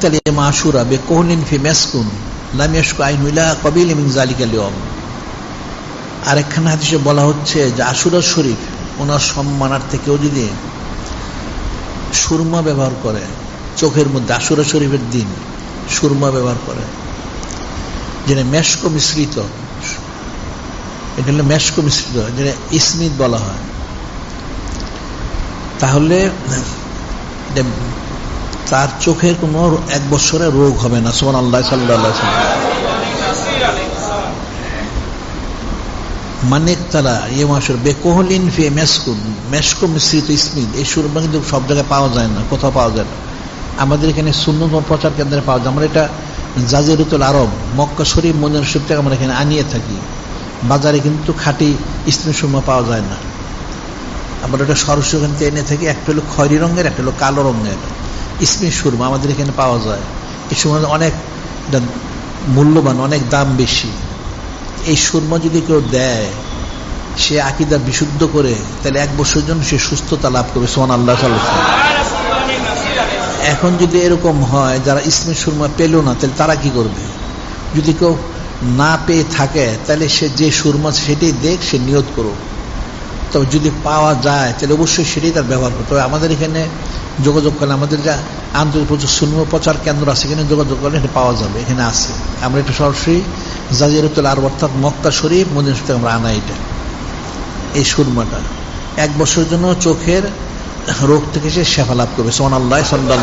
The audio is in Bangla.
তালি মাসুরা বে কোহলিন ফি মেসকুন লামিয়াসকু আইনুলা কবিল মিন জালিকা লিয়ম। আরেকখানে হাদিসে বলা হচ্ছে যে আশুরা শরীফ, ওনার সম্মানার্থে কেউ যদি সুরমা ব্যবহার করে, চোখের মধ্যে আশুরা শরীফের দিন সুরমা ব্যবহার করে। যেটা মেশক মিশ্রিত, এটা হলো মেশক মিশ্রিত যেটা ইসমিত বলা হয়। তাহলে তার চোখের কোনো এক বছরে রোগ হবে না। সোমান আল্লাহ সাল্লাহ মানিক তারা ইয়ে মাসের বেকোহলিন ফে মেসকুন মেসকো মিশ্রিত ইসমিত এই সুরমা কিন্তু সব জায়গায় পাওয়া যায় না, কোথাও পাওয়া যায় না। আমাদের এখানে সুন্নত প্রচার কেন্দ্রে পাওয়া যায় আমরা এটা জাজিরুতুল আরব, মক্কা শরীফ মদিনা শরীফ থেকে আমরা এখানে আনিয়ে থাকি। বাজারে কিন্তু খাঁটি ইসমি সুরমা পাওয়া যায় না। আমরা এটা সরস্বতী এনে থাকি, একটা হলো খয়রি রঙের, একটা হলো কালো রঙের। ইসমি সুরমা আমাদের এখানে পাওয়া যায়। এই সময় অনেক মূল্যবান, অনেক দাম বেশি। এই সুরমা যদি কেউ দেয়, সে আকিদা বিশুদ্ধ করে, তাহলে এক বছরের জন্য সে সুস্থতা লাভ করবে সোমান আল্লাহ এখন যদি এরকম হয়, যারা ইসমি সুরমা পেল না, তাহলে তারা কি করবে? যদি কেউ না পেয়ে থাকে, তাহলে সে যে সুরমা সেটাই দেখ, সে নিয়ত করুক। তবে যদি পাওয়া যায়, তাহলে অবশ্যই সেটাই তার ব্যবহার করতে হবে। আমাদের এখানে যোগাযোগ করলে আমাদের যা আন্তর্জাতিক প্রচুর শূন্য প্রচার কেন্দ্র আছে, এখানে যোগাযোগ করলে এটা পাওয়া যাবে, এখানে আছে। আমরা এটা সরাসরি জাজিরতুল আর অর্থাৎ মক্কা শরীফ, মদিনা শরীফ আমরা আনা এটা। এই সুরমাটা। এক বছরের জন্য চোখের রোগ থেকে সে শেফা লাভ করবে সোমান আল্লাহ সাল্লাহ